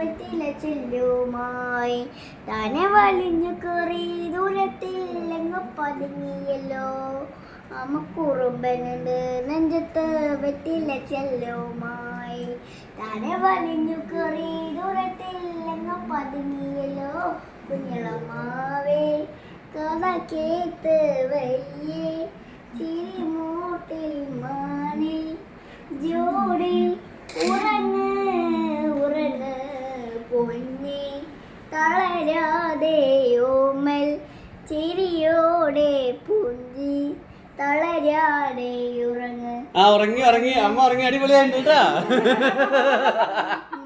വെറ്റില ചെല്ലുമായി തന്നെ വലിഞ്ഞു കയറി ദൂരത്തിൽ എങ്ങ് പതുങ്ങിയല്ലോ. അമ്മക്കുറുമ്പനുണ്ട് നെഞ്ചത്ത് വെറ്റില ചെല്ലുമായി തന്നെ വലിഞ്ഞു കയറി ദൂരത്തിൽ എങ്ങ് പതുങ്ങിയല്ലോ. കുഞ്ഞളമാവേ കഥ കേത്ത് വയ്യേ. ചിരിമൂട്ടിൽ മാനിൽ ജോഡിൽ പൊന്നി തളരാതെ ഓമൽ ചിരിയോടെ പുഞ്ചി തളരാതെ ഉറങ്ങ്. ആ ഉറങ്ങി ഉറങ്ങി. അമ്മ ഉറങ്ങി. അടിപൊളിയായിട്ട് കേട്ടാ.